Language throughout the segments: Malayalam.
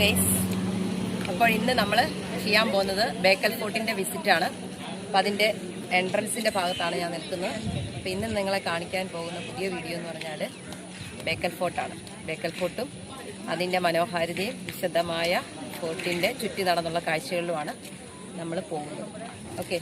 ഗൈസ്. അപ്പോൾ ഇന്ന് നമ്മൾ ചെയ്യാൻ പോകുന്നത് ബേക്കൽ ഫോർട്ടിന്റെ വിസിറ്റാണ് അപ്പോൾ അതിന്റെ എൻട്രൻസിന്റെ ഭാഗത്താണ് ഞാൻ നിൽക്കുന്നത്. അപ്പോൾ ഇന്ന് നിങ്ങളെ കാണിക്കാൻ പോകുന്ന പുതിയ വീഡിയോ എന്ന് പറഞ്ഞാൽ ബേക്കൽ ഫോർട്ടാണ്. ബേക്കൽ ഫോർട്ടും അതിന്റെ മനോഹാരിതയും വിശദമായ ഫോർട്ടിന്റെ ചുറ്റി നടന്നുള്ള കാഴ്ചകളിലുമാണ് നമ്മൾ പോകുന്നത്. ഓക്കെ.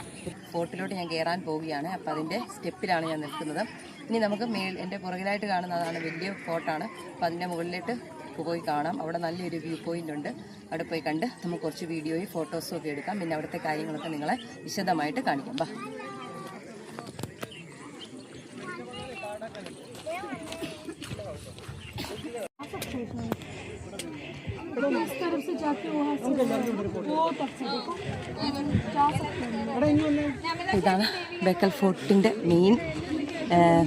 ഫോർട്ടിലോട്ട് ഞാൻ കയറാൻ പോവുകയാണ്. അപ്പോൾ അതിന്റെ സ്റ്റെപ്പിലാണ് ഞാൻ നിൽക്കുന്നത്. ഇനി നമുക്ക് മേൽ എന്റെ പുറകിലായിട്ട് കാണുന്നതാണ് വലിയ ഫോർട്ടാണ്. അപ്പോൾ അതിന്റെ മുകളിലോട്ട് പോയി കാണാം അവിടെ നല്ലൊരു വ്യൂ പോയിന്റ് ഉണ്ട് അവിടെ പോയി കണ്ട് നമുക്ക് കുറച്ച് വീഡിയോയും ഫോട്ടോസും ഒക്കെ എടുക്കാം പിന്നെ അവിടുത്തെ കാര്യങ്ങളൊക്കെ നിങ്ങളെ വിശദമായിട്ട് കാണിക്കാം ബാ इस तरफ से जाके वहाँ से वो तक से देखो जा सकते हैं ഇതാണ് ബേക്കൽ ഫോർട്ടിൻ്റെ മെയിൻ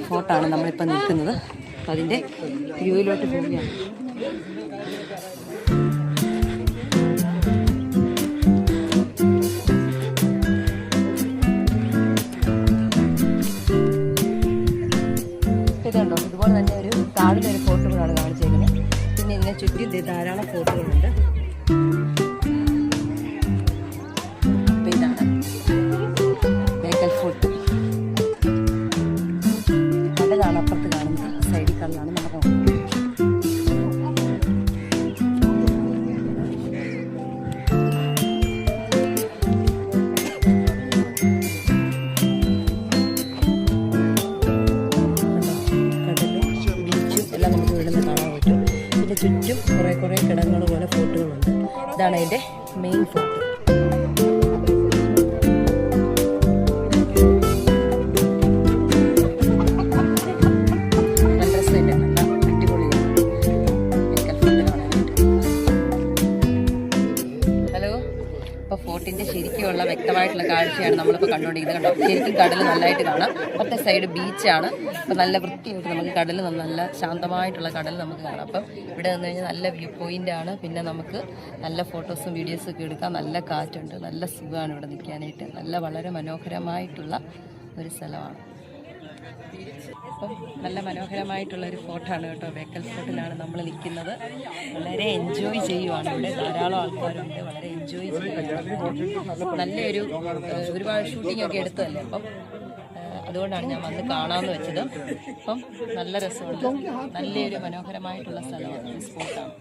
ഫോർട്ടാണ് നമ്മളിപ്പോൾ നിൽക്കുന്നത് അപ്പോൾ അതിൻ്റെ വ്യൂവിലോട്ട് പോവുകയാണ് ഇതുണ്ടോ? ഇതുപോലെ തന്നെ ഒരു താഴെ ഒരു ഫോർട്ടുകളാണ് കാണിച്ചേക്കുന്നത്. പിന്നെ ഇതിനെ ചുറ്റി ധാരാളം ഫോർട്ടുകളുണ്ട് ചുറ്റും കുറേ കുറേ കിടങ്ങൾ പോലെ ഫോർട്ടുകളുണ്ട് ഇതാണ് അതിന്റെ മെയിൻ ഫോർട്ട് ഇപ്പോൾ ഫോർട്ടിന്റെ ശരിക്കുമുള്ള വ്യക്തമായിട്ടുള്ള കാഴ്ചയാണ് നമ്മളിപ്പോൾ കണ്ടുകൊണ്ടിരിക്കുന്നത്. കണ്ടോ? ശരിക്കും കടൽ നല്ലതായിട്ട് കാണാം. അപ്പുറത്തെ സൈഡ് ബീച്ചാണ് അപ്പോൾ നല്ല വൃത്തിയായിട്ട് നമുക്ക് കടൽ നല്ല ശാന്തമായിട്ടുള്ള കടൽ നമുക്ക് കാണാം. അപ്പം ഇവിടെ നിന്ന് കഴിഞ്ഞാൽ നല്ല വ്യൂ പോയിന്റാണ് പിന്നെ നമുക്ക് നല്ല ഫോട്ടോസും വീഡിയോസും ഒക്കെ എടുക്കാം. നല്ല കാറ്റുണ്ട്. നല്ല സുഖമാണ് ഇവിടെ നിൽക്കാനായിട്ട്. നല്ല വളരെ മനോഹരമായിട്ടുള്ള ഒരു സ്ഥലമാണ്. അപ്പം നല്ല മനോഹരമായിട്ടുള്ള ഒരു ആണ് കേട്ടോ. ബേക്കൽ ഫോർട്ടിലാണ് നമ്മൾ നിൽക്കുന്നത്. വളരെ എൻജോയ് ചെയ്യുവാണ് ഇവിടെ. ധാരാളം ആൾക്കാരുണ്ട്. വളരെ എൻജോയ് ചെയ്തു നല്ലൊരു ഒരുപാട് ഷൂട്ടിംഗ് ഒക്കെ എടുത്തതല്ലേ അപ്പം അതുകൊണ്ടാണ് ഞാൻ വന്ന് കാണാമെന്ന് വെച്ചത്. അപ്പം നല്ല രസമുണ്ട്. നല്ലൊരു മനോഹരമായിട്ടുള്ള സ്ഥലമാണ്. സ്പോട്ടാണ്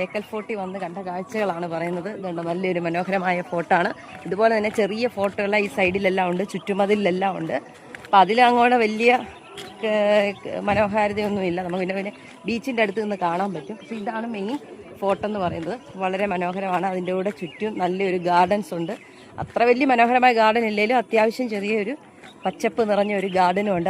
ബേക്കൽ ഫോർട്ടിൽ വന്ന് കണ്ട കാഴ്ചകളാണ് പറയുന്നത്. ഇതുണ്ട് നല്ലൊരു മനോഹരമായ ഫോർട്ടാണ് ഇതുപോലെ തന്നെ ചെറിയ ഫോർട്ടുകൾ ഈ സൈഡിലെല്ലാം ഉണ്ട് ചുറ്റുമതിലെല്ലാം ഉണ്ട്. അപ്പം അതിലങ്ങോട്ട് വലിയ മനോഹാരിതയൊന്നുമില്ല. നമുക്ക് പിന്നെ പിന്നെ ബീച്ചിന്റെ അടുത്ത് നിന്ന് കാണാൻ പറ്റും. പക്ഷേ ഇതാണ് മെയിൻ ഫോട്ടോ എന്ന് പറയുന്നത്. വളരെ മനോഹരമാണ്. അതിന്റെ കൂടെ ചുറ്റും നല്ലൊരു ഗാർഡൻസ് ഉണ്ട്. അത്ര വലിയ മനോഹരമായ ഗാർഡൻ ഇല്ലെങ്കിലും അത്യാവശ്യം ചെറിയൊരു പച്ചപ്പ് നിറഞ്ഞ ഒരു ഗാർഡനും ഉണ്ട്.